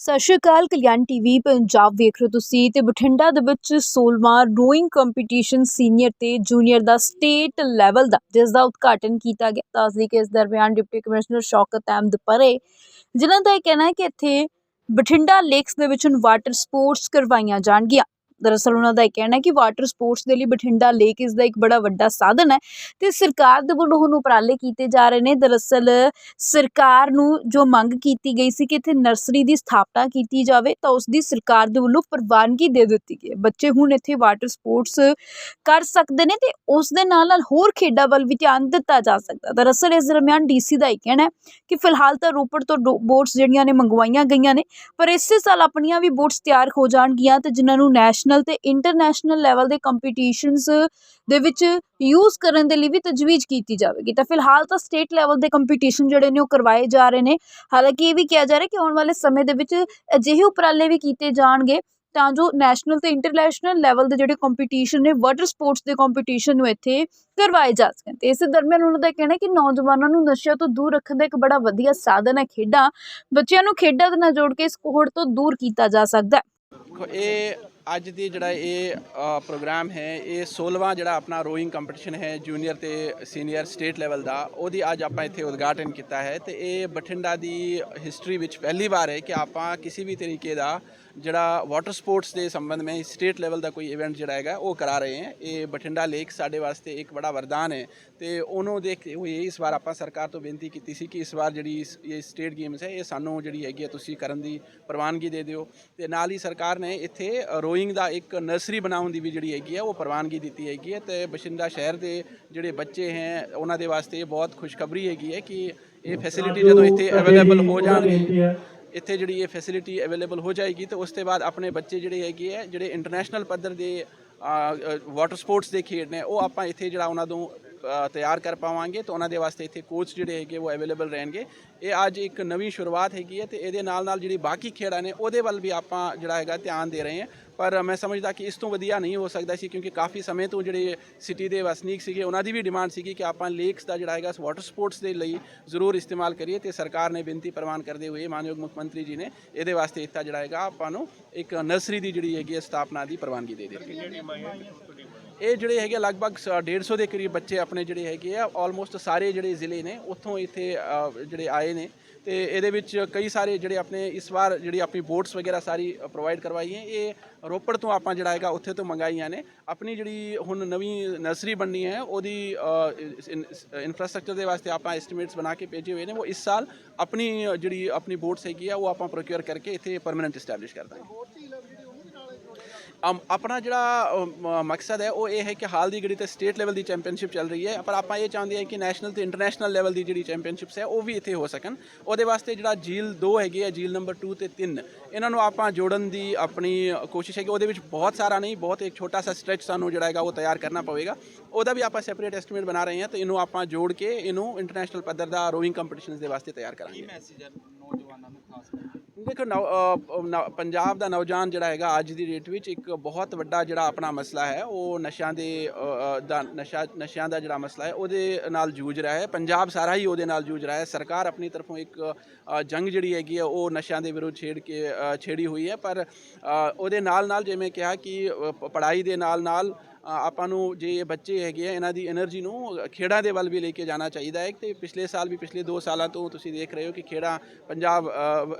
ਸਤਿ ਸ਼੍ਰੀ ਅਕਾਲ, ਕਲਿਆਣ ਟੀਵੀ, ਪੰਜਾਬ ਵੇਖ ਰਹੇ ਹੋ ਤੁਸੀਂ ਤੇ ਬਠਿੰਡਾ ਦੇ ਵਿੱਚ 16ਵਾਂ ਰੋਇੰਗ ਕੰਪੀਟੀਸ਼ਨ ਸੀਨੀਅਰ ਤੇ ਜੂਨੀਅਰ ਦਾ ਸਟੇਟ ਲੈਵਲ ਦਾ, ਜਿਸ ਦਾ ਉਦਘਾਟਨ ਕੀਤਾ ਗਿਆ। ਦੱਸਦੀ ਕਿ ਇਸ ਦਰਮਿਆਨ ਡਿਪਟੀ ਕਮਿਸ਼ਨਰ ਸ਼ੌਕਤ ਅਹਿਮਦ ਪਰੇ, ਜਿਨ੍ਹਾਂ ਦਾ ਇਹ ਕਹਿਣਾ ਹੈ ਕਿ ਇੱਥੇ ਬਠਿੰਡਾ ਲੇਕਸ ਦੇ ਵਿੱਚ ਹੁਣ ਵਾਟਰ ਸਪੋਰਟਸ ਕਰਵਾਈਆਂ ਜਾਣਗੀਆਂ। ਦਰਅਸਲ ਉਹਨਾਂ ਦਾ ਇਹ ਕਹਿਣਾ ਹੈ ਕਿ ਵਾਟਰ ਸਪੋਰਟਸ ਦੇ ਲਈ ਬਠਿੰਡਾ ਲੇਕ ਇਸ ਦਾ ਇੱਕ ਬੜਾ ਵੱਡਾ ਸਾਧਨ ਹੈ ਤੇ ਸਰਕਾਰ ਦੇ ਵੱਲੋਂ ਹੁਣ ਉਪਰਾਲੇ ਕੀਤੇ ਜਾ ਰਹੇ ਨੇ। ਦਰਅਸਲ ਸਰਕਾਰ ਨੂੰ ਜੋ ਮੰਗ ਕੀਤੀ ਗਈ ਸੀ ਕਿ ਇੱਥੇ ਨਰਸਰੀ ਦੀ ਸਥਾਪਨਾ ਕੀਤੀ ਜਾਵੇ, ਤਾਂ ਉਸ ਦੀ ਸਰਕਾਰ ਦੇ ਵੱਲੋਂ ਪ੍ਰਵਾਨਗੀ ਦੇ ਦਿੱਤੀ ਗਈ ਹੈ। ਬੱਚੇ ਹੁਣ ਇੱਥੇ ਵਾਟਰ ਸਪੋਰਟਸ ਕਰ ਸਕਦੇ ਨੇ ਤੇ ਉਸ ਦੇ ਨਾਲ ਨਾਲ ਹੋਰ ਖੇਡਾਂ ਵੱਲ ਵੀ ਧਿਆਨ ਦਿੱਤਾ ਜਾ ਸਕਦਾ। ਦਰਅਸਲ ਇਸ ਦਰਮਿਆਨ ਡੀਸੀ ਦਾ ਇਹ ਕਹਿਣਾ ਹੈ ਕਿ ਫਿਲਹਾਲ ਤਾਂ ਰੋਪੜ ਤੋਂ ਬੋਟਸ ਜਿਹੜੀਆਂ ਨੇ ਮੰਗਵਾਈਆਂ ਗਈਆਂ ਨੇ, ਪਰ ਇਸੇ ਸਾਲ ਆਪਣੀਆਂ ਵੀ ਬੋਟਸ ਤਿਆਰ ਹੋ ਜਾਣਗੀਆਂ ਤੇ ਜਿਨ੍ਹਾਂ ਨੂੰ ਨੈਸ਼ਨਲ ਤੇ ਇੰਟਰਨੈਸ਼ਨਲ ਲੈਵਲ ਦੇ ਕੰਪੀਟੀਸ਼ਨਸ ਦੇ ਵਿੱਚ ਯੂਜ਼ ਕਰਨ ਦੇ ਲਈ ਵੀ ਤਜਵੀਜ਼ ਕੀਤੀ ਜਾਵੇਗੀ। ਤਾਂ ਫਿਲਹਾਲ ਤਾਂ ਸਟੇਟ ਲੈਵਲ ਦੇ ਕੰਪੀਟੀਸ਼ਨ ਜਿਹੜੇ ਨੇ ਉਹ ਕਰਵਾਏ ਜਾ ਰਹੇ ਨੇ। ਹਾਲਾਂਕਿ ਇਹ ਵੀ ਕਿਹਾ ਜਾ ਰਿਹਾ ਕਿ ਆਉਣ ਵਾਲੇ ਸਮੇਂ ਦੇ ਵਿੱਚ ਅਜਿਹੇ ਉਪਰਾਲੇ ਵੀ ਕੀਤੇ ਜਾਣਗੇ, ਤਾਂ ਜੋ ਨੈਸ਼ਨਲ ਤੇ ਇੰਟਰਨੈਸ਼ਨਲ ਲੈਵਲ ਦੇ ਜਿਹੜੇ ਕੰਪੀਟੀਸ਼ਨ ਨੇ ਵਾਟਰ ਸਪੋਰਟਸ ਦੇ ਕੰਪੀਟੀਸ਼ਨ ਨੂੰ ਇੱਥੇ ਕਰਵਾਏ ਜਾ ਸਕਣ। ਤੇ ਇਸੇ ਦਰਮਿਆਨ ਉਹਨਾਂ ਦਾ ਕਹਿਣਾ ਕਿ ਨੌਜਵਾਨਾਂ ਨੂੰ ਨਸ਼ਿਆਂ ਤੋਂ ਦੂਰ ਰੱਖਣ ਦਾ ਇੱਕ ਬੜਾ ਵਧੀਆ ਸਾਧਨ ਹੈ ਖੇਡਾਂ। ਬੱਚਿਆਂ ਨੂੰ ਖੇਡਾਂ ਦੇ ਨਾਲ ਜੋੜ ਕੇ ਇਸ ਕੋਹੜ ਤੋਂ ਦੂਰ ਕੀਤਾ ਜਾ ਸਕਦਾ ਹੈ। ਇਹ ਅੱਜ ਦੀ ਜਿਹੜਾ ਇਹ ਪ੍ਰੋਗਰਾਮ ਹੈ, ਇਹ 16ਵਾਂ ਜਿਹੜਾ ਆਪਣਾ ਰੋਇੰਗ ਕੰਪੀਟੀਸ਼ਨ ਹੈ ਜੂਨੀਅਰ ਤੇ ਸੀਨੀਅਰ ਸਟੇਟ ਲੈਵਲ ਦਾ, ਉਹਦੀ ਅੱਜ ਆਪਾਂ ਇੱਥੇ ਉਦਘਾਟਨ ਕੀਤਾ ਹੈ ਤੇ ਇਹ ਬਠਿੰਡਾ ਦੀ ਹਿਸਟਰੀ ਵਿੱਚ ਪਹਿਲੀ ਵਾਰ ਹੈ ਕਿ ਆਪਾਂ ਕਿਸੇ ਵੀ ਤਰੀਕੇ ਦਾ ਜਿਹੜਾ ਵਾਟਰ ਸਪੋਰਟਸ ਦੇ ਸੰਬੰਧ ਵਿੱਚ ਸਟੇਟ ਲੈਵਲ ਦਾ ਕੋਈ ਇਵੈਂਟ ਜਿਹੜਾ ਹੈਗਾ, ਉਹ ਕਰਾ ਰਹੇ ਹਾਂ। ਇਹ ਬਠਿੰਡਾ ਲੇਕ ਸਾਡੇ ਵਾਸਤੇ ਇੱਕ ਬੜਾ ਵਰਦਾਨ ਹੈ ਤੇ ਉਹਨੂੰ ਦੇਖਦੇ ਹੋਏ ਇਸ ਵਾਰ ਆਪਾਂ ਸਰਕਾਰ ਤੋਂ ਬੇਨਤੀ ਕੀਤੀ ਸੀ ਕਿ ਇਸ ਵਾਰ ਜਿਹੜੀ ਇਹ ਸਟੇਟ ਗੇਮਸ ਹੈ, ਇਹ ਸਾਨੂੰ ਜਿਹੜੀ ਹੈਗੀ ਹੈ, ਤੁਸੀਂ ਕਰਨ ਦੀ ਪ੍ਰਵਾਨਗੀ ਦੇ ਦਿਓ। ਤੇ ਨਾਲ ਹੀ ਸਰਕਾਰ ਨੇ ਇੱਥੇ ਰੋਇੰਗ ਦਾ ਇੱਕ ਨਰਸਰੀ ਬਣਾਉਣ ਦੀ ਵੀ ਜਿਹੜੀ ਹੈਗੀ ਹੈ, ਉਹ ਪ੍ਰਵਾਨਗੀ ਦਿੱਤੀ ਹੈਗੀ ਹੈ। ਤੇ ਬਠਿੰਡਾ ਸ਼ਹਿਰ ਦੇ ਜਿਹੜੇ ਬੱਚੇ ਹੈ, ਉਹਨਾਂ ਦੇ ਵਾਸਤੇ ਬਹੁਤ ਖੁਸ਼ਖਬਰੀ ਹੈਗੀ ਹੈ ਕਿ ਇਹ ਫੈਸਿਲਿਟੀ ਜਦੋਂ ਇੱਥੇ ਅਵੇਲੇਬਲ ਹੋ ਜਾਣਗੇ ਇੱਥੇ ਜਿਹੜੀ ਇਹ ਫੈਸਿਲਿਟੀ ਅਵੇਲੇਬਲ ਹੋ ਜਾਏਗੀ ਤੇ ਉਸ ਤੋਂ ਬਾਅਦ ਆਪਣੇ ਬੱਚੇ ਜਿਹੜੇ ਹੈਗੇ ਆ, ਜਿਹੜੇ ਇੰਟਰਨੈਸ਼ਨਲ ਪੱਧਰ ਦੇ ਵਾਟਰ ਸਪੋਰਟਸ ਦੇ ਖੇਡ ਨੇ, ਉਹ ਆਪਾਂ ਇੱਥੇ ਜਿਹੜਾ ਉਹਨਾਂ ਨੂੰ ਤਿਆਰ ਕਰ ਪਾਵਾਂਗੇ ਤਾਂ ਉਹਨਾਂ ਦੇ ਵਾਸਤੇ ਇੱਥੇ ਕੋਚ ਜਿਹੜੇ ਹੈਗੇ ਉਹ ਅਵੇਲੇਬਲ ਰਹਿਣਗੇ। ਇਹ ਅੱਜ ਇੱਕ ਨਵੀਂ ਸ਼ੁਰੂਆਤ ਹੈਗੀ ਹੈ ਤੇ ਇਹਦੇ ਨਾਲ ਨਾਲ ਜਿਹੜੀ ਬਾਕੀ ਖੇਡਾਂ ਨੇ ਉਹਦੇ ਵੱਲ ਵੀ ਆਪਾਂ ਜਿਹੜਾ ਹੈਗਾ ਧਿਆਨ ਦੇ ਰਹੇ ਹਾਂ। ਪਰ ਮੈਂ ਸਮਝਦਾ ਕਿ ਇਸ ਤੋਂ ਵਧੀਆ ਨਹੀਂ ਹੋ ਸਕਦਾ ਸੀ ਕਿਉਂਕਿ ਕਾਫੀ ਸਮੇਂ ਤੋਂ ਜਿਹੜੇ ਸਿਟੀ ਦੇ ਵਸਨੀਕ ਸੀਗੇ ਉਹਨਾਂ ਦੀ ਵੀ ਡਿਮਾਂਡ ਸੀਗੀ ਕਿ ਆਪਾਂ ਲੇਕਸ ਦਾ ਜਿਹੜਾ ਹੈਗਾ ਵਾਟਰ ਸਪੋਰਟਸ ਦੇ ਲਈ ਜ਼ਰੂਰ ਇਸਤੇਮਾਲ ਕਰੀਏ ਤੇ ਸਰਕਾਰ ਨੇ ਬੇਨਤੀ ਪ੍ਰਵਾਨ ਕਰਦੇ ਹੋਏ ਮਾਨਯੋਗ ਮੁੱਖ ਮੰਤਰੀ ਜੀ ਨੇ ਇਹਦੇ ਵਾਸਤੇ ਇੱਥਾ ਜਿਹੜਾ ਹੈਗਾ ਆਪਾਂ ਨੂੰ ਇੱਕ ਨਰਸਰੀ ਦੀ ਜਿਹੜੀ ਹੈਗੀ ਸਥਾਪਨਾ ਦੀ ਪ੍ਰਵਾਨਗੀ ਦੇ ਦਿੱਤੀ। ਇਹ ਜਿਹੜੇ ਹੈਗੇ ਲਗਭਗ ਸ- 150 ਦੇ ਕਰੀਬ ਬੱਚੇ ਆਪਣੇ ਜਿਹੜੇ ਹੈਗੇ ਆ ਆਲਮੋਸਟ ਸਾਰੇ ਜਿਹੜੇ ਜ਼ਿਲ੍ਹੇ ਨੇ ਉੱਥੋਂ ਇੱਥੇ ਜਿਹੜੇ ਆਏ ਨੇ। ਤੇ ਇਹਦੇ ਵਿੱਚ ਕਈ ਸਾਰੇ ਜਿਹੜੇ ਆਪਣੇ ਇਸ ਵਾਰ ਜਿਹੜੀ ਆਪਣੀ ਬੋਟਸ ਵਗੈਰਾ ਸਾਰੀ ਪ੍ਰੋਵਾਈਡ ਕਰਵਾਈ ਹੈ ਇਹ ਰੋਪੜ ਤੋਂ ਆਪਾਂ ਜਿਹੜਾ ਹੈਗਾ ਉੱਥੇ ਤੋਂ ਮੰਗਾਈਆਂ ਨੇ। ਆਪਣੀ ਜਿਹੜੀ ਹੁਣ ਨਵੀਂ ਨਰਸਰੀ ਬਣਨੀ ਹੈ, ਉਹਦੀ ਇਨਫਰਾਸਟ੍ਰਕਚਰ ਦੇ ਵਾਸਤੇ ਆਪਾਂ ਐਸਟੀਮੇਟਸ ਬਣਾ ਕੇ ਭੇਜੇ ਹੋਏ ਨੇ। ਉਹ ਇਸ ਸਾਲ ਆਪਣੀ ਜਿਹੜੀ ਆਪਣੀ ਬੋਟਸ ਹੈਗੀ ਆ, ਉਹ ਆਪਾਂ ਪ੍ਰੋਕਿਊਰ ਕਰਕੇ ਇੱਥੇ ਪਰਮਨੈਂਟ ਐਸਟੈਬਲਿਸ਼ ਕਰ ਦਾਂਗੇ। ਅਮ ਆਪਣਾ ਜਿਹੜਾ ਅਮ, ਮ- ਮਕਸਦ ਹੈ ਉਹ ਇਹ ਹੈ ਕਿ ਹਾਲ ਦੀ ਘੜੀ ਤੇ ਸਟੇਟ ਲੈਵਲ ਦੀ ਚੈਂਪੀਅਨਸ਼ਿਪ ਚੱਲ ਰਹੀ ਹੈ। ਪਰ ਆਪਾਂ ਇਹ ਚਾਹੁੰਦੇ ਹਾਂ ਕਿ ਨੈਸ਼ਨਲ ਤੇ ਇੰਟਰਨੈਸ਼ਨਲ ਲੈਵਲ ਦੀ ਜਿਹੜੀ ਚੈਂਪੀਅਨਸ਼ਿਪਸ ਹੈ ਉਹ ਵੀ ਇੱਥੇ ਹੋ ਸਕਣ। ਉਹਦੇ ਵਾਸਤੇ ਜਿਹੜਾ ਝੀਲ 2 ਹੈਗੀ ਹੈ ਝੀਲ ਨੰਬਰ 2 ਤੇ 3 ਇਹਨਾਂ ਨੂੰ ਆਪਾਂ ਜੋੜਨ ਦੀ ਆਪਣੀ ਕੋਸ਼ਿਸ਼ ਹੈ ਕਿ ਉਹਦੇ ਵਿੱਚ ਬਹੁਤ ਸਾਰਾ ਨਹੀਂ ਬਹੁਤ ਇੱਕ ਛੋਟਾ ਸਾ ਸਟ੍ਰੈਚ ਸਾਨੂੰ ਜਿਹੜਾ ਹੈਗਾ ਉਹ ਤਿਆਰ ਕਰਨਾ ਪਵੇਗਾ। ਉਹਦਾ ਵੀ ਆਪਾਂ ਸੈਪਰੇਟ ਐਸਟੀਮੇਟ ਬਣਾ ਰਹੇ ਹਾਂ ਤੇ ਇਹਨੂੰ ਆਪਾਂ ਜੋੜ ਕੇ ਇਹਨੂੰ ਇੰਟਰਨੈਸ਼ਨਲ ਪੱਧਰ ਦਾ ਰੋਇੰਗ ਕੰਪੀਟੀਸ਼ਨਸ ਦੇ ਵਾਸਤੇ ਤਿਆਰ ਕਰਾਂਗੇ। ਦੇਖੋ ਨੌ- ਦੇਖੋ ਨੌ- ਪੰਜਾਬ ਦਾ ਨੌਜਵਾਨ ਜਿਹੜਾ ਹੈਗਾ ਅੱਜ ਦੀ ਡੇਟ ਵਿੱਚ ਇੱਕ ਬਹੁਤ ਵੱਡਾ ਜਿਹੜਾ ਆਪਣਾ ਮਸਲਾ ਹੈ, ਉਹ ਨਸ਼ਿਆਂ ਦੇ ਦਾ ਨਸ਼ਾ ਨਸ਼ਿਆਂ ਦਾ ਜਿਹੜਾ ਮਸਲਾ ਹੈ, ਉਹਦੇ ਨਾਲ ਜੂਝ ਰਿਹਾ ਹੈ। ਪੰਜਾਬ ਸਾਰਾ ਹੀ ਉਹਦੇ ਨਾਲ ਜੂਝ ਰਿਹਾ ਹੈ। ਸਰਕਾਰ ਆਪਣੀ ਤਰਫੋਂ ਇੱਕ ਜੰਗ ਜਿਹੜੀ ਹੈਗੀ ਹੈ, ਉਹ ਨਸ਼ਿਆਂ ਦੇ ਵਿਰੁੱਧ ਛੇੜ ਕੇ ਛੇੜੀ ਹੋਈ ਹੈ। ਪਰ ਉਹਦੇ ਨਾਲ ਨਾਲ ਜਿਵੇਂ ਕਿਹਾ ਕਿ ਪੜ੍ਹਾਈ ਦੇ ਨਾਲ ਨਾਲ ਆਪਾਂ ਨੂੰ ਜੇ ਬੱਚੇ ਹੈਗੇ ਆ, ਇਹਨਾਂ ਦੀ એનર્ਜੀ ਨੂੰ ਖੇਡਾਂ ਦੇ ਵੱਲ ਵੀ ਲੈ ਕੇ ਜਾਣਾ ਚਾਹੀਦਾ ਹੈ। ਤੇ ਪਿਛਲੇ ਸਾਲ ਵੀ, ਪਿਛਲੇ 2 ਸਾਲਾਂ ਤੋਂ ਤੁਸੀਂ ਦੇਖ ਰਹੇ ਹੋ ਕਿ ਖੇਡਾਂ ਪੰਜਾਬ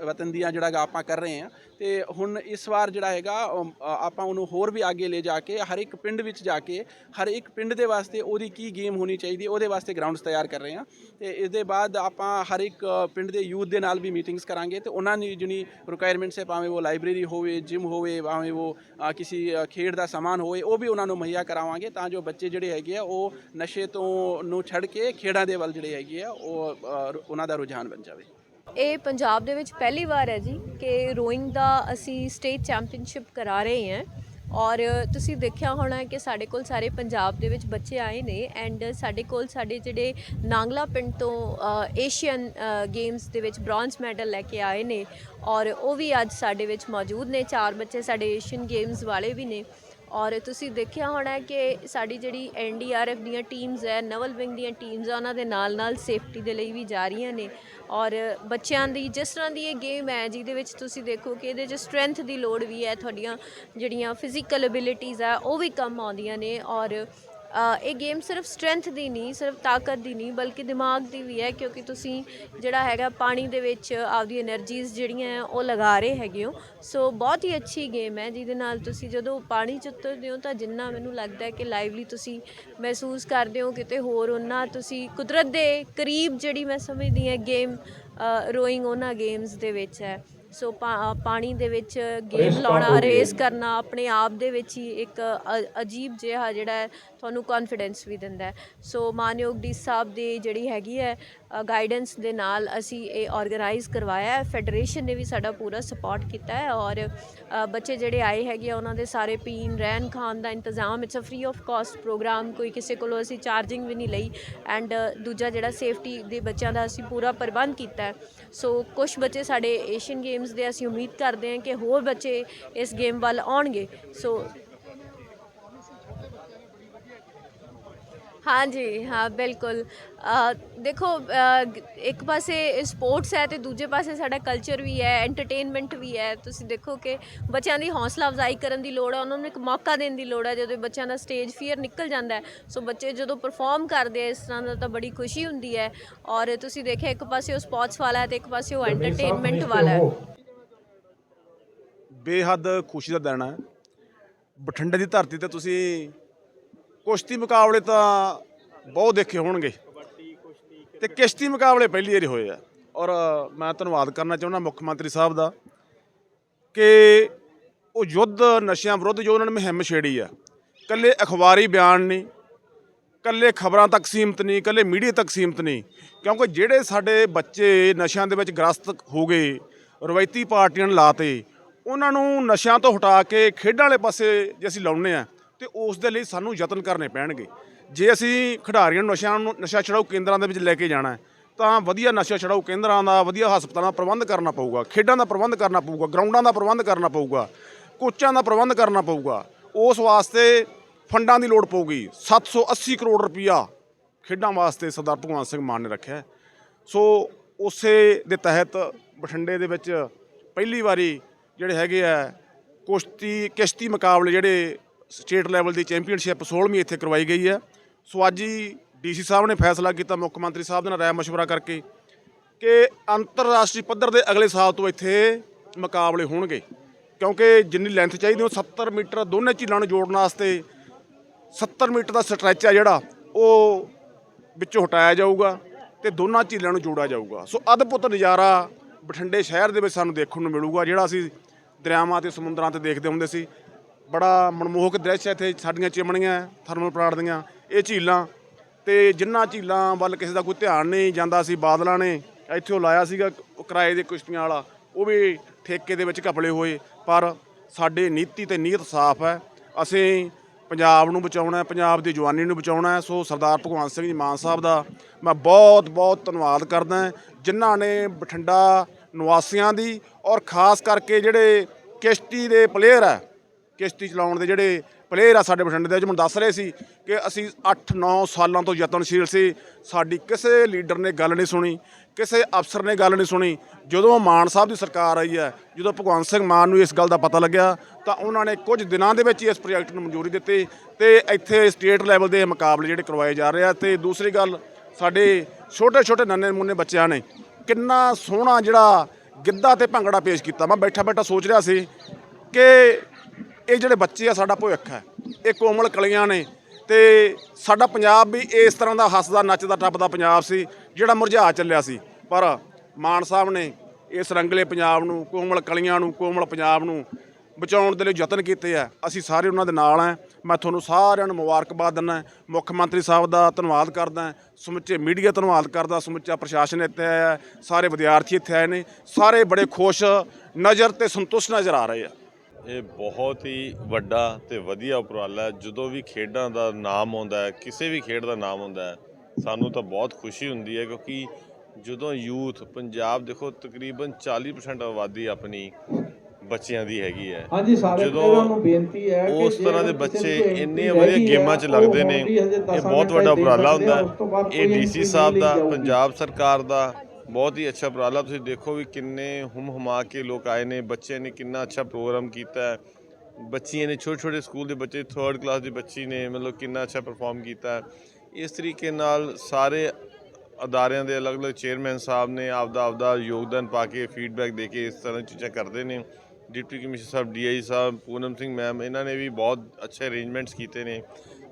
ਵਤਨ ਦੀਆਂ ਜਿਹੜਾ ਆਪਾਂ ਕਰ ਰਹੇ ਆ ਤੇ ਹੁਣ ਇਸ ਵਾਰ ਜਿਹੜਾ ਹੈਗਾ ਆਪਾਂ ਉਹਨੂੰ ਹੋਰ ਵੀ ਅੱਗੇ ਲੈ ਜਾ ਕੇ, ਹਰ ਇੱਕ ਪਿੰਡ ਵਿੱਚ ਜਾ ਕੇ, ਹਰ ਇੱਕ ਪਿੰਡ ਦੇ ਵਾਸਤੇ ਉਹਦੀ ਕੀ ਗੇਮ ਹੋਣੀ ਚਾਹੀਦੀ ਉਹਦੇ ਵਾਸਤੇ ਗਰਾਊਂਡਸ ਤਿਆਰ ਕਰ ਰਹੇ ਆ ਤੇ ਇਸ ਦੇ ਬਾਅਦ ਆਪਾਂ ਹਰ ਇੱਕ ਪਿੰਡ ਦੇ ਯੂਥ ਦੇ ਨਾਲ ਵੀ ਮੀਟਿੰਗਸ ਕਰਾਂਗੇ। ਤੇ ਉਹਨਾਂ ਦੀ ਜਿਹੜੀ ਰਿਕੁਆਇਰਮੈਂਟਸ ਹੈ, ਭਾਵੇਂ ਉਹ ਲਾਇਬ੍ਰੇਰੀ ਹੋਵੇ ਜਿਮ ਹੋਵੇ, ਭਾਵੇਂ ਉਹ ਕਿਸੇ ਖੇਡ ਦਾ ਸਮਾਨ ਹੋਵੇ, ਉਹ ਵੀ ਉਹਨਾਂ ਨੂੰ ਮਹੱਈਆ ਕਰਾਵਾਂਗੇ ਤਾਂ ਜੋ ਬੱਚੇ ਜਿਹੜੇ ਹੈਗੇ ਆ, ਉਹ ਨਸ਼ੇ ਤੋਂ ਨੂੰ ਛੱਡ ਕੇ ਖੇਡਾਂ ਦੇ ਵੱਲ ਜਿਹੜੇ ਹੈਗੇ ਆ, ਉਹ ਉਹਨਾਂ ਦਾ ਰੁਝਾਨ ਬਣ ਜਾਵੇ। ਇਹ ਪੰਜਾਬ ਦੇ ਵਿੱਚ ਪਹਿਲੀ ਵਾਰ ਹੈ ਜੀ ਕਿ ਰੋਇੰਗ ਦਾ ਅਸੀਂ ਸਟੇਟ ਚੈਂਪੀਅਨਸ਼ਿਪ ਕਰਾ ਰਹੇ ਹਾਂ ਔਰ ਤੁਸੀਂ ਦੇਖਿਆ ਹੋਣਾ ਕਿ ਸਾਡੇ ਕੋਲ ਸਾਰੇ ਪੰਜਾਬ ਦੇ ਵਿੱਚ ਬੱਚੇ ਆਏ ਨੇ ਐਂਡ ਸਾਡੇ ਕੋਲ ਸਾਡੇ ਜਿਹੜੇ ਨਾਂਗਲਾ ਪਿੰਡ ਤੋਂ ਏਸ਼ੀਅਨ ਗੇਮਸ ਦੇ ਵਿੱਚ ਬ੍ਰੌਂਜ਼ ਮੈਡਲ ਲੈ ਕੇ ਆਏ ਨੇ ਔਰ ਉਹ ਵੀ ਅੱਜ ਸਾਡੇ ਵਿੱਚ ਮੌਜੂਦ ਨੇ। ਚਾਰ ਬੱਚੇ ਸਾਡੇ ਏਸ਼ੀਅਨ ਗੇਮਸ ਵਾਲੇ ਵੀ ਨੇ। ਔਰ ਤੁਸੀਂ ਦੇਖਿਆ ਹੋਣਾ ਕਿ ਸਾਡੀ ਜਿਹੜੀ ਐਨਡੀਆਰਐਫ ਦੀਆਂ ਟੀਮਸ ਹੈ, ਨਵਲ ਵਿੰਗ ਦੀਆਂ ਟੀਮਸ ਆ, ਉਹਨਾਂ ਦੇ ਨਾਲ ਨਾਲ ਸੇਫਟੀ ਦੇ ਲਈ ਵੀ ਜਾ ਰਹੀਆਂ ਨੇ। ਔਰ ਬੱਚਿਆਂ ਦੀ, ਜਿਸ ਤਰ੍ਹਾਂ ਦੀ ਇਹ ਗੇਮ ਹੈ, ਜਿਹਦੇ ਵਿੱਚ ਤੁਸੀਂ ਦੇਖੋ ਕਿ ਇਹਦੇ 'ਚ ਸਟਰੈਂਥ ਦੀ ਲੋੜ ਵੀ ਹੈ, ਤੁਹਾਡੀਆਂ ਜਿਹੜੀਆਂ ਫਿਜ਼ੀਕਲ ਐਬਿਲਿਟੀਜ਼ ਆ, ਉਹ ਵੀ ਕੰਮ ਆਉਂਦੀਆਂ ਨੇ। ਔਰ ਇਹ ਗੇਮ ਸਿਰਫ ਸਟਰੈਂਥ ਦੀ ਨਹੀਂ ਸਿਰਫ ਤਾਕਤ ਦੀ ਨਹੀਂ ਬਲਕਿ ਦਿਮਾਗ ਦੀ ਵੀ ਹੈ ਕਿਉਂਕਿ ਤੁਸੀਂ ਜਿਹੜਾ ਹੈਗਾ ਪਾਣੀ ਦੇ ਵਿੱਚ ਆਪਦੀ એનર્ਜੀਜ਼ ਜਿਹੜੀਆਂ ਹੈ ਉਹ ਲਗਾ ਰਹੇ ਹੈਗੇ ਹੋ। ਸੋ ਬਹੁਤ ਹੀ ਅੱਛੀ ਗੇਮ ਹੈ ਜਿਹਦੇ ਨਾਲ ਤੁਸੀਂ ਜਦੋਂ ਪਾਣੀ ਚ ਉਤਰਦੇ ਹੋ ਤਾਂ ਜਿੰਨਾ ਮੈਨੂੰ ਲੱਗਦਾ ਕਿ ਲਾਈਵਲੀ ਤੁਸੀਂ ਮਹਿਸੂਸ ਕਰਦੇ ਹੋ ਕਿਤੇ ਹੋਰ ਉਹਨਾਂ ਤੁਸੀਂ ਕੁਦਰਤ ਦੇ ਕਰੀਬ ਜਿਹੜੀ ਮੈਂ ਸਮਝਦੀ ਹਾਂ ਗੇਮ ਰੋਇੰਗ ਉਹਨਾਂ ਗੇਮਸ ਦੇ ਵਿੱਚ ਹੈ। ਸੋ ਪਾਣੀ ਦੇ ਵਿੱਚ ਗੇਮ ਲਾਉਣਾ ਰੇਸ ਕਰਨਾ ਆਪਣੇ ਆਪ ਦੇ ਵਿੱਚ ਹੀ ਇੱਕ ਅਜੀਬ ਜਿਹਾ ਜਿਹੜਾ ਤੁਹਾਨੂੰ ਕੌਨਫੀਡੈਂਸ ਵੀ ਦਿੰਦਾ ਸੋ ਮਾਨਯੋਗ ਡੀ ਸਾਹਿਬ ਦੀ ਜਿਹੜੀ ਹੈਗੀ ਹੈ ਗਾਈਡੈਂਸ ਦੇ ਨਾਲ ਅਸੀਂ ਇਹ ਆਰਗੇਨਾਈਜ਼ ਕਰਵਾਇਆ ਫੈਡਰੇਸ਼ਨ ਨੇ ਵੀ ਸਾਡਾ ਪੂਰਾ ਸਪੋਰਟ ਕੀਤਾ ਹੈ ਔਰ ਬੱਚੇ ਜਿਹੜੇ ਆਏ ਹੈਗੇ ਆ, ਉਹਨਾਂ ਦੇ ਸਾਰੇ ਪੀਣ, ਰਹਿਣ, ਖਾਣ ਦਾ ਇੰਤਜ਼ਾਮ it's a free of cost program ਕੋਈ ਕਿਸੇ ਕੋਲੋਂ ਅਸੀਂ ਚਾਰਜਿੰਗ ਵੀ ਨਹੀਂ ਲਈ ਐਂਡ ਦੂਜਾ ਜਿਹੜਾ ਸੇਫਟੀ ਦੇ ਬੱਚਿਆਂ ਦਾ ਅਸੀਂ ਪੂਰਾ ਪ੍ਰਬੰਧ ਕੀਤਾ ਸੋ ਕੁਝ ਬੱਚੇ ਸਾਡੇ ਏਸ਼ੀਅਨ ਗੇਮਸ ਦੇ ਅਸੀਂ ਉਮੀਦ ਕਰਦੇ ਹਾਂ ਕਿ ਹੋਰ ਬੱਚੇ ਇਸ ਗੇਮ ਵੱਲ ਆਉਣਗੇ। ਸੋ ਹਾਂਜੀ ਹਾਂ ਬਿਲਕੁਲ। ਅ, ਦੇਖੋ ਅ, ਗ- ਇੱਕ ਪਾਸੇ ਸਪੋਰਟਸ ਹੈ ਤੇ ਦੂਜੇ ਪਾਸੇ ਸਾਡਾ ਕਲਚਰ ਵੀ ਹੈ ਐਂਟਰਟੇਨਮੈਂਟ ਵੀ ਹੈ। ਤੁਸੀਂ ਦੇਖੋ ਕਿ ਬੱਚਿਆਂ ਦੀ ਹੌਸਲਾ ਅਫਜ਼ਾਈ ਕਰਨ ਦੀ ਲੋੜ ਹੈ ਉਹਨਾਂ ਨੂੰ ਇੱਕ ਮੌਕਾ ਦੇਣ ਦੀ ਲੋੜ ਹੈ ਜਦੋਂ ਬੱਚਿਆਂ ਦਾ ਸਟੇਜ ਫੀਅਰ ਨਿਕਲ ਜਾਂਦਾ ਹੈ। ਸੋ ਬੱਚੇ ਜਦੋਂ ਪਰਫਾਰਮ ਕਰਦੇ ਆ ਇਸ ਤਰ੍ਹਾਂ ਦਾ ਤਾਂ ਬੜੀ ਖੁਸ਼ੀ ਹੁੰਦੀ ਹੈ। ਔਰ ਤੁਸੀਂ ਦੇਖਿਆ ਇੱਕ ਪਾਸੇ ਉਹ ਸਪੋਰਟਸ ਵਾਲਾ ਹੈ ਤੇ ਇੱਕ ਪਾਸੇ ਉਹ ਐਂਟਰਟੇਨਮੈਂਟ ਵਾਲਾ ਹੈ। ਬੇਹੱਦ ਖੁਸ਼ੀ ਦਾ ਦਿਨ ਹੈ। ਬਠਿੰਡੇ ਦੀ ਧਰਤੀ ਤੇ ਤੁਸੀਂ ਕੁਸ਼ਤੀ ਮੁਕਾਬਲੇ ਤਾਂ ਬਹੁਤ ਦੇਖੇ ਹੋਣਗੇ। ਤੇ ਕਿਸ਼ਤੀ ਮੁਕਾਬਲੇ ਪਹਿਲੀ ਵਾਰੀ ਹੋਏ ਆ। ਔਰ ਮੈਂ ਧੰਨਵਾਦ ਕਰਨਾ ਚਾਹੁੰਦਾ ਮੁੱਖ ਮੰਤਰੀ ਸਾਹਿਬ ਦਾ ਕਿ ਉਹ ਯੁੱਧ ਨਸ਼ਿਆਂ ਵਿਰੁੱਧ ਜੋ ਉਹਨਾਂ ਨੇ ਮੁਹਿੰਮ ਛੇੜੀ ਆ। ਕੱਲੇ ਅਖਬਾਰੀ ਬਿਆਨ ਨਹੀਂ ਕੱਲੇ ਖਬਰਾਂ ਤੱਕ ਸੀਮਤ ਨਹੀਂ ਕੱਲੇ ਮੀਡੀਆ ਤੱਕ ਸੀਮਤ ਨਹੀਂ, ਕਿਉਂਕਿ ਜਿਹੜੇ ਸਾਡੇ ਬੱਚੇ ਨਸ਼ਿਆਂ ਦੇ ਵਿੱਚ ਗ੍ਰਸਤ ਹੋ ਗਏ, ਰਵਾਇਤੀ ਪਾਰਟੀਆਂ ਨੇ ਲਾਤੇ, ਉਹਨਾਂ ਨੂੰ ਨਸ਼ਿਆਂ ਤੋਂ ਹਟਾ ਕੇ ਖੇਡਾਂ ਵਾਲੇ ਪਾਸੇ ਜੇ ਅਸੀਂ ਲਾਉਣੇ ਆ ਤੇ ਉਸ ਦੇ ਲਈ ਸਾਨੂੰ ਯਤਨ ਕਰਨੇ ਪੈਣਗੇ। ਜੇ ਅਸੀਂ ਖਿਡਾਰੀਆਂ ਨੂੰ ਨਸ਼ਿਆਂ ਨੂੰ ਨਸ਼ਾ ਛਡਾਊ ਕੇਂਦਰਾਂ ਦੇ ਵਿੱਚ ਲੈ ਕੇ ਜਾਣਾ ਹੈ, ਤਾਂ ਵਧੀਆ ਨਸ਼ਾ ਛਡਾਊ ਕੇਂਦਰਾਂ ਦਾ ਵਧੀਆ ਹਸਪਤਾਲਾਂ ਦਾ ਪ੍ਰਬੰਧ ਕਰਨਾ ਪਊਗਾ ਖੇਡਾਂ ਦਾ ਪ੍ਰਬੰਧ ਕਰਨਾ ਪਊਗਾ ਗਰਾਊਂਡਾਂ ਦਾ ਪ੍ਰਬੰਧ ਕਰਨਾ ਪਊਗਾ ਕੋਚਾਂ ਦਾ ਪ੍ਰਬੰਧ ਕਰਨਾ ਪਊਗਾ ਉਸ ਵਾਸਤੇ ਫੰਡਾਂ ਦੀ ਲੋੜ ਪਊਗੀ। 780 ਕਰੋੜ ਰੁਪਈਆ ਖੇਡਾਂ ਵਾਸਤੇ ਸਰਦਾਰ ਭਗਵੰਤ ਸਿੰਘ ਮਾਨ ਨੇ ਰੱਖਿਆ ਸੋ ਉਸੇ ਦੇ ਤਹਿਤ ਬਠਿੰਡੇ ਦੇ ਵਿੱਚ ਪਹਿਲੀ ਵਾਰੀ ਜਿਹੜੇ ਹੈਗੇ ਆ ਕੁਸ਼ਤੀ ਕਿਸ਼ਤੀ ਮੁਕਾਬਲੇ ਜਿਹੜੇ ਸਟੇਟ ਲੈਵਲ ਦੀ ਚੈਂਪੀਅਨਸ਼ਿਪ 16ਵੀਂ ਇੱਥੇ ਕਰਵਾਈ ਗਈ ਹੈ। ਸੋ ਅੱਜ ਹੀ ਡੀਸੀ ਸਾਹਿਬ ਨੇ ਫੈਸਲਾ ਕੀਤਾ, ਮੁੱਖ ਮੰਤਰੀ ਸਾਹਿਬ ਦੇ ਨਾਲ ਰਾਏ ਮਸ਼ਵਰਾ ਕਰਕੇ ਕਿ ਅੰਤਰਰਾਸ਼ਟਰੀ ਪੱਧਰ ਦੇ ਅਗਲੇ ਸਾਲ ਤੋਂ ਇੱਥੇ ਮੁਕਾਬਲੇ ਹੋਣਗੇ। ਕਿਉਂਕਿ ਜਿੰਨੀ ਲੈਂਥ ਚਾਹੀਦੀ, ਉਹ 70 ਮੀਟਰ ਦੋਨੇ ਝੀਲਾਂ ਨੂੰ ਜੋੜਨ ਵਾਸਤੇ 70 ਮੀਟਰ ਦਾ ਸਟ੍ਰੈਚ ਆ ਜਿਹੜਾ, ਉਹ ਵਿੱਚੋਂ ਹਟਾਇਆ ਜਾਊਗਾ ਤੇ ਦੋਨਾਂ ਝੀਲਾਂ ਨੂੰ ਜੋੜਿਆ ਜਾਊਗਾ। ਸੋ ਅਦਭੁਤ ਨਜ਼ਾਰਾ ਬਠਿੰਡੇ ਸ਼ਹਿਰ ਦੇ ਵਿੱਚ ਸਾਨੂੰ ਦੇਖਣ ਨੂੰ ਮਿਲੂਗਾ, ਜਿਹੜਾ ਅਸੀਂ ਦਰਿਆਵਾਂ ਤੇ ਸਮੁੰਦਰਾਂ ਤੇ ਦੇਖਦੇ ਹੁੰਦੇ ਸੀ। ਬੜਾ ਮਨਮੋਹਕ ਦ੍ਰਿਸ਼ ਹੈ ਇੱਥੇ, ਸਾਡੀਆਂ ਚਿਮਣੀਆਂ, ਥਰਮਲ ਪਲਾਂਟ ਦੀਆਂ, ਇਹ ਝੀਲਾਂ। ਤੇ ਜਿੰਨਾ ਝੀਲਾਂ ਵੱਲ ਕਿਸੇ ਦਾ ਕੋਈ ਧਿਆਨ ਨਹੀਂ, ਜਾਂਦਾ ਸੀ ਬਾਦਲਾਂ ਨੇ, ਇੱਥੇ ਉਹ ਲਾਇਆ ਸੀਗਾ ਕਿਰਾਏ ਦੇ ਕਿਸ਼ਤੀਆਂ ਵਾਲਾ, ਉਹ ਵੀ ਠੇਕੇ ਦੇ ਵਿੱਚ ਘਪਲੇ ਹੋਏ। ਪਰ ਸਾਡੇ ਨੀਤੀ ਤੇ ਨੀਅਤ ਸਾਫ਼ ਹੈ। ਅਸੀਂ ਪੰਜਾਬ ਨੂੰ ਬਚਾਉਣਾ ਹੈ, ਪੰਜਾਬ ਦੀ ਜਵਾਨੀ ਨੂੰ ਬਚਾਉਣਾ ਹੈ। ਸੋ ਸਰਦਾਰ ਭਗਵੰਤ ਸਿੰਘ ਜੀ ਮਾਨ ਸਾਹਿਬ ਦਾ ਮੈਂ ਬਹੁਤ ਬਹੁਤ ਧੰਨਵਾਦ ਕਰਦਾ ਜਿਨ੍ਹਾਂ ਨੇ ਬਠਿੰਡਾ ਨਿਵਾਸੀਆਂ ਦੀ ਔਰ ਖਾਸ ਕਰਕੇ ਜਿਹੜੇ ਕਿਸ਼ਤੀ ਦੇ ਪਲੇਅਰ ਹੈ ਕਿਸ਼ਤੀ ਚਲਾਉਣ ਦੇ ਜਿਹੜੇ ਪਲੇਅਰ ਆ ਸਾਡੇ ਬਠਿੰਡੇ ਦੇ ਵਿੱਚ ਮੈਨੂੰ ਦੱਸ ਰਹੇ ਸੀ ਕਿ ਅਸੀਂ 8-9 ਸਾਲਾਂ ਤੋਂ ਯਤਨਸ਼ੀਲ ਸੀ। ਸਾਡੀ ਕਿਸੇ ਲੀਡਰ ਨੇ ਗੱਲ ਨਹੀਂ ਸੁਣੀ, ਕਿਸੇ ਅਫਸਰ ਨੇ ਗੱਲ ਨਹੀਂ ਸੁਣੀ। ਜਦੋਂ ਮਾਨ ਸਾਹਿਬ ਦੀ ਸਰਕਾਰ ਆਈ ਹੈ, ਜਦੋਂ ਭਗਵੰਤ ਸਿੰਘ ਮਾਨ ਨੂੰ ਇਸ ਗੱਲ ਦਾ ਪਤਾ ਲੱਗਿਆ, ਤਾਂ ਉਹਨਾਂ ਨੇ ਕੁਝ ਦਿਨਾਂ ਦੇ ਵਿੱਚ ਹੀ ਇਸ ਪ੍ਰੋਜੈਕਟ ਨੂੰ ਮਨਜ਼ੂਰੀ ਦਿੱਤੀ ਤੇ ਇੱਥੇ ਸਟੇਟ ਲੈਵਲ ਦੇ ਮੁਕਾਬਲੇ ਜਿਹੜੇ ਕਰਵਾਏ ਜਾ ਰਹੇ ਆ। ਤੇ ਦੂਸਰੀ ਗੱਲ, ਸਾਡੇ ਛੋਟੇ ਛੋਟੇ ਨੰਨੇ ਮੁੰਨੇ ਬੱਚਿਆਂ ਨੇ ਕਿੰਨਾ ਸੋਹਣਾ ਜਿਹੜਾ ਗਿੱਧਾ ਤੇ ਭੰਗੜਾ ਪੇਸ਼ ਕੀਤਾ। ਮੈਂ ਬੈਠਾ ਬੈਠਾ ਸੋਚ ਰਿਹਾ ਸੀ ਕਿ ਇਹ ਜਿਹੜੇ ਬੱਚੇ ਆ, ਸਾਡਾ ਭਵਿੱਖ ਹੈ। ਇਹ ਕੋਮਲ ਕਲੀਆਂ ਨੇ ਤੇ ਸਾਡਾ ਪੰਜਾਬ ਵੀ ਇਸ ਤਰ੍ਹਾਂ ਦਾ ਹੱਸਦਾ, ਨੱਚਦਾ, ਟੱਪਦਾ ਪੰਜਾਬ ਸੀ, ਜਿਹੜਾ ਮੁਰਝਾ ਚੱਲਿਆ ਸੀ। ਪਰ ਮਾਨ ਸਾਹਿਬ ਨੇ ਇਸ ਰੰਗਲੇ ਪੰਜਾਬ ਨੂੰ, ਕੋਮਲ ਕਲੀਆਂ ਨੂੰ, ਕੋਮਲ ਪੰਜਾਬ ਨੂੰ ਬਚਾਉਣ ਦੇ ਲਈ ਯਤਨ ਕੀਤੇ ਆ। ਅਸੀਂ ਸਾਰੇ ਉਹਨਾਂ ਦੇ ਨਾਲ ਆ। ਮੈਂ ਤੁਹਾਨੂੰ ਸਾਰਿਆਂ ਨੂੰ ਮੁਬਾਰਕਬਾਦ ਦਿੰਦਾ ਮੁੱਖ ਮੰਤਰੀ ਸਾਹਿਬ ਦਾ ਧੰਨਵਾਦ ਕਰਦਾ ਸਮੁੱਚੇ ਮੀਡੀਆ ਧੰਨਵਾਦ ਕਰਦਾ। ਸਮੁੱਚਾ ਪ੍ਰਸ਼ਾਸਨ ਇੱਥੇ ਆਇਆ। ਸਾਰੇ ਵਿਦਿਆਰਥੀ ਇੱਥੇ ਆਏ ਨੇ। ਸਾਰੇ ਬੜੇ ਖੁਸ਼, ਨਜ਼ਰ ਤੇ ਸੰਤੁਸ਼ਟ ਨਜ਼ਰ ਆ ਰਹੇ ਆ। ਇਹ ਬਹੁਤ ਹੀ ਵੱਡਾ ਤੇ ਵਧੀਆ ਉਪਰਾਲਾ ਹੈ। ਜਦੋਂ ਵੀ ਖੇਡਾਂ ਦਾ ਨਾਮ ਆਉਂਦਾ ਹੈ ਕਿਸੇ ਵੀ ਖੇਡ ਦਾ ਨਾਮ ਆਉਂਦਾ ਹੈ ਸਾਨੂੰ ਤਾਂ ਬਹੁਤ ਖੁਸ਼ੀ ਹੁੰਦੀ ਹੈ ਕਿਉਂਕਿ ਜਦੋਂ ਯੂਥ ਪੰਜਾਬ ਦੇਖੋ ਤਕਰੀਬਨ 40% ਆਬਾਦੀ ਆਪਣੀ ਬੱਚਿਆਂ ਦੀ ਹੈਗੀ ਹੈ। ਹਾਂਜੀ ਸਾਰੇ ਜਦੋਂ ਪਲੇਅਰਾਂ ਨੂੰ ਬੇਨਤੀ ਹੈ ਕਿ ਉਸ ਤਰ੍ਹਾਂ ਦੇ ਬੱਚੇ ਇੰਨੇ ਵਧੀਆ ਗੇਮਾਂ 'ਚ ਲੱਗਦੇ ਨੇ ਇਹ ਬਹੁਤ ਵੱਡਾ ਉਪਰਾਲਾ ਹੁੰਦਾ ਇਹ ਡੀਸੀ ਸਾਹਿਬ ਦਾ। ਪੰਜਾਬ ਸਰਕਾਰ ਦਾ ਬਹੁਤ ਹੀ ਅੱਛਾ ਉਪਰਾਲਾ। ਤੁਸੀਂ ਦੇਖੋ ਵੀ ਕਿੰਨੇ ਹੁਮ ਹੁਮਾ ਕੇ ਲੋਕ ਆਏ ਨੇ ਬੱਚਿਆਂ ਨੇ ਕਿੰਨਾ ਅੱਛਾ ਪ੍ਰੋਗਰਾਮ ਕੀਤਾ ਹੈ। ਬੱਚੀਆਂ ਨੇ ਛੋਟੇ ਛੋਟੇ ਸਕੂਲ ਦੇ ਬੱਚੇ 3rd ਕਲਾਸ ਦੀ ਬੱਚੀ ਨੇ, ਮਤਲਬ ਕਿੰਨਾ ਅੱਛਾ ਪਰਫਾਰਮ ਕੀਤਾ ਇਸ ਤਰੀਕੇ ਨਾਲ ਸਾਰੇ ਅਦਾਰਿਆਂ ਦੇ ਅਲੱਗ-ਅਲੱਗ ਚੇਅਰਮੈਨ ਸਾਹਿਬ ਨੇ ਆਪਦਾ ਆਪਦਾ ਯੋਗਦਾਨ ਪਾ ਕੇ ਫੀਡਬੈਕ ਦੇ ਕੇ ਇਸ ਤਰ੍ਹਾਂ ਦੀਆਂ ਚੀਜ਼ਾਂ ਕਰਦੇ ਨੇ। ਡਿਪਟੀ ਕਮਿਸ਼ਨਰ ਸਾਹਿਬ ਡੀਆਈ ਸਾਹਿਬ, ਪੂਨਮ ਸਿੰਘ ਮੈਮ ਇਹਨਾਂ ਨੇ ਵੀ ਬਹੁਤ ਅੱਛੇ ਅਰੇਂਜਮੈਂਟਸ ਕੀਤੇ ਨੇ।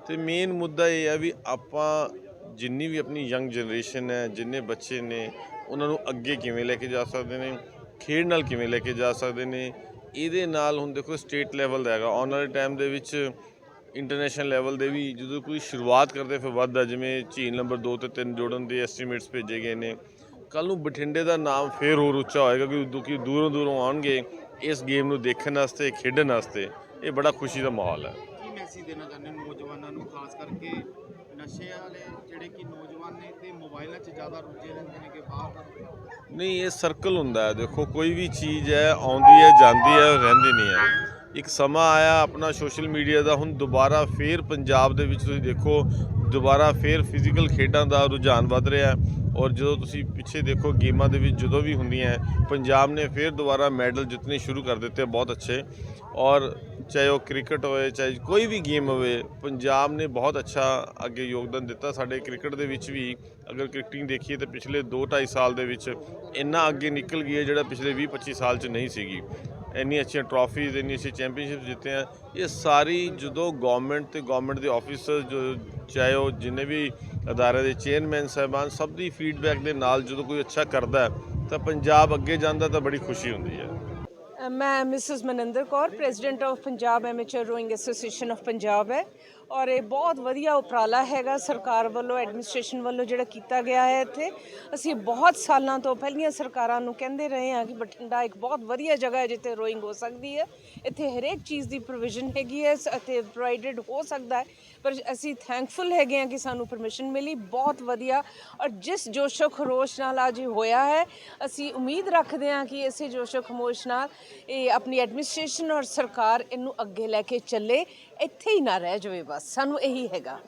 ਤੇ ਮੇਨ ਮੁੱਦਾ ਇਹ ਹੈ ਵੀ ਆਪਾਂ ਜਿੰਨੀ ਵੀ ਆਪਣੀ ਯੰਗ ਜਨਰੇਸ਼ਨ ਹੈ, ਜਿੰਨੇ ਬੱਚੇ ਨੇ ਉਹਨਾਂ ਨੂੰ ਅੱਗੇ ਕਿਵੇਂ ਲੈ ਕੇ ਜਾ ਸਕਦੇ ਨੇ, ਖੇਡ ਨਾਲ ਕਿਵੇਂ ਲੈ ਕੇ ਜਾ ਸਕਦੇ ਨੇ, ਇਹਦੇ ਨਾਲ ਹੁਣ ਦੇਖੋ ਸਟੇਟ ਲੈਵਲ ਦਾ ਹੈਗਾ। ਆਉਣ ਵਾਲੇ ਟਾਈਮ ਦੇ ਵਿੱਚ ਇੰਟਰਨੈਸ਼ਨਲ ਲੈਵਲ ਦੇ ਵੀ ਜਦੋਂ ਕੋਈ ਸ਼ੁਰੂਆਤ ਕਰਦੇ ਫਿਰ ਵੱਧਦਾ, ਜਿਵੇਂ ਝੀਲ ਨੰਬਰ 2 ਤੇ 3 ਜੋੜਨ ਦੇ ਐਸਟੀਮੇਟਸ ਭੇਜੇ ਗਏ ਨੇ। ਕੱਲ ਨੂੰ ਬਠਿੰਡੇ ਦਾ ਨਾਮ ਫੇਰ ਹੋਰ ਉੱਚਾ ਹੋਏਗਾ ਕਿਉਂਕਿ ਦੂਰੋਂ ਦੂਰੋਂ ਆਉਣਗੇ ਇਸ ਗੇਮ ਨੂੰ ਦੇਖਣ ਵਾਸਤੇ, ਖੇਡਣ ਵਾਸਤੇ। ਇਹ ਬੜਾ ਖੁਸ਼ੀ ਦਾ ਮਾਹੌਲ ਹੈ। ਕੀ ਮੈਸੇਜ ਦੇਣਾ ਚਾਹੁੰਦੇ ਨੌਜਵਾਨਾਂ ਨੂੰ, ਖਾਸ ਕਰਕੇ ਨਸ਼ੇ ਵਾਲੇ ਜਿਹੜੇ ਕਿ ਨੌਜਵਾਨ ਨੇ ਮੋਬਾਈਲਾਂ 'ਚ ਜ਼ਿਆਦਾ ਰੁੱਝੇ ਰਹਿੰਦੇ ਨੇ ਕਿ ਬਾਹਰ ਦਾ ਨਹੀਂ, ਇਹ ਸਰਕਲ ਹੁੰਦਾ ਹੈ। ਦੇਖੋ, ਕੋਈ ਵੀ ਚੀਜ਼ ਹੈ, ਆਉਂਦੀ ਹੈ, ਜਾਂਦੀ ਹੈ, ਰਹਿੰਦੀ ਨਹੀਂ ਹੈ। ਇੱਕ ਸਮਾਂ ਆਇਆ ਆਪਣਾ ਸੋਸ਼ਲ ਮੀਡੀਆ ਦਾ, ਹੁਣ ਦੁਬਾਰਾ ਫੇਰ ਪੰਜਾਬ ਦੇ ਵਿੱਚ ਤੁਸੀਂ ਦੇਖੋ, ਦੁਬਾਰਾ ਫੇਰ ਫਿਜ਼ੀਕਲ ਖੇਡਾਂ ਦਾ ਰੁਝਾਨ ਵੱਧ ਰਿਹਾ ਹੈ। ਔਰ ਜਦੋਂ ਤੁਸੀਂ ਪਿੱਛੇ ਦੇਖੋ ਗੇਮਾਂ ਦੇ ਵਿੱਚ ਜਦੋਂ ਵੀ ਹੁੰਦੀਆਂ ਪੰਜਾਬ ਨੇ ਫਿਰ ਦੁਬਾਰਾ ਮੈਡਲ ਜਿੱਤਨੇ ਸ਼ੁਰੂ ਕਰ ਦਿੱਤੇ ਬਹੁਤ ਅੱਛੇ। ਔਰ ਚਾਹੇ ਉਹ ਕ੍ਰਿਕਟ ਹੋਵੇ, ਚਾਹੇ ਕੋਈ ਵੀ ਗੇਮ ਹੋਵੇ, ਪੰਜਾਬ ਨੇ ਬਹੁਤ ਅੱਛਾ ਅੱਗੇ ਯੋਗਦਾਨ ਦਿੱਤਾ। ਸਾਡੇ ਕ੍ਰਿਕਟ ਦੇ ਵਿੱਚ ਵੀ ਅਗਰ ਕ੍ਰਿਕਟਿੰਗ ਦੇਖੀਏ ਤਾਂ ਪਿਛਲੇ 2-2.5 ਸਾਲ ਦੇ ਵਿੱਚ ਇੰਨਾ ਅੱਗੇ ਨਿਕਲ ਗਈ ਹੈ, ਜਿਹੜਾ ਪਿਛਲੇ 20-25 ਸਾਲ 'ਚ ਨਹੀਂ ਸੀਗੀ। ਇੰਨੀ ਅੱਛੀਆਂ ਟਰਾਫੀਜ਼ ਇੰਨੀ ਅੱਛੀ ਚੈਂਪੀਅਨਸ਼ਿਪ ਜਿੱਤੇ ਆ ਇਹ ਸਾਰੀ ਜਦੋਂ ਗਵਰਨਮੈਂਟ ਤੇ ਗਵਰਨਮੈਂਟ ਦੇ ਆਫੀਸਰ ਜੋ ਚਾਹੇ ਉਹ ਜਿੰਨੇ ਵੀ ਅਦਾਰੇ ਦੇ ਚੇਅਰਮੈਨ ਸਾਹਿਬਾਨ, ਸਭ ਦੀ ਫੀਡਬੈਕ ਦੇ ਨਾਲ ਜਦੋਂ ਕੋਈ ਅੱਛਾ ਕਰਦਾ ਤਾਂ ਪੰਜਾਬ ਅੱਗੇ ਜਾਂਦਾ ਤਾਂ ਬੜੀ ਖੁਸ਼ੀ ਹੁੰਦੀ ਹੈ। ਮੈਂ Mrs Maninder Kaur president of Punjab amateur rowing association of Punjab ਹੈ। ਔਰ ਇਹ ਬਹੁਤ ਵਧੀਆ ਉਪਰਾਲਾ ਹੈਗਾ ਸਰਕਾਰ ਵੱਲੋਂ ਐਡਮਿਨਿਸਟ੍ਰੇਸ਼ਨ ਵੱਲੋਂ ਜਿਹੜਾ ਕੀਤਾ ਗਿਆ ਹੈ ਇੱਥੇ। ਅਸੀਂ ਬਹੁਤ ਸਾਲਾਂ ਤੋਂ ਪਹਿਲੀਆਂ ਸਰਕਾਰਾਂ ਨੂੰ ਕਹਿੰਦੇ ਰਹੇ ਹਾਂ ਕਿ ਬਠਿੰਡਾ ਇੱਕ ਬਹੁਤ ਵਧੀਆ ਜਗ੍ਹਾ ਹੈ ਜਿੱਥੇ ਰੋਇੰਗ ਹੋ ਸਕਦੀ ਹੈ। ਇੱਥੇ ਹਰੇਕ ਚੀਜ਼ ਦੀ ਪ੍ਰੋਵੀਜ਼ਨ ਹੈਗੀ ਹੈ ਸ- ਅਤੇ ਪ੍ਰੋਵਾਈਡਡ ਹੋ ਸਕਦਾ ਹੈ। ਪਰ ਅਸੀਂ ਥੈਂਕਫੁਲ ਹੈਗੇ ਹਾਂ ਕਿ ਸਾਨੂੰ ਪਰਮਿਸ਼ਨ ਮਿਲੀ, ਬਹੁਤ ਵਧੀਆ। ਔਰ ਜਿਸ ਜੋਸ਼ੋ ਖਰੋਸ਼ ਨਾਲ ਅੱਜ ਹੋਇਆ ਹੈ, ਅਸੀਂ ਉਮੀਦ ਰੱਖਦੇ ਹਾਂ ਕਿ ਇਸੇ ਜੋਸ਼ੋ ਖਮੋਸ਼ ਨਾਲ ਇਹ ਆਪਣੀ ਐਡਮਿਨਿਸਟ੍ਰੇਸ਼ਨ ਔਰ ਸਰਕਾਰ ਇਹਨੂੰ ਅੱਗੇ ਲੈ ਕੇ ਚੱਲੇ। ਇੱਥੇ ਹੀ ਨਾ ਰਹਿ ਜਾਵੇ ਬਸ ਸਾਨੂੰ ਇਹੀ ਹੈਗਾ।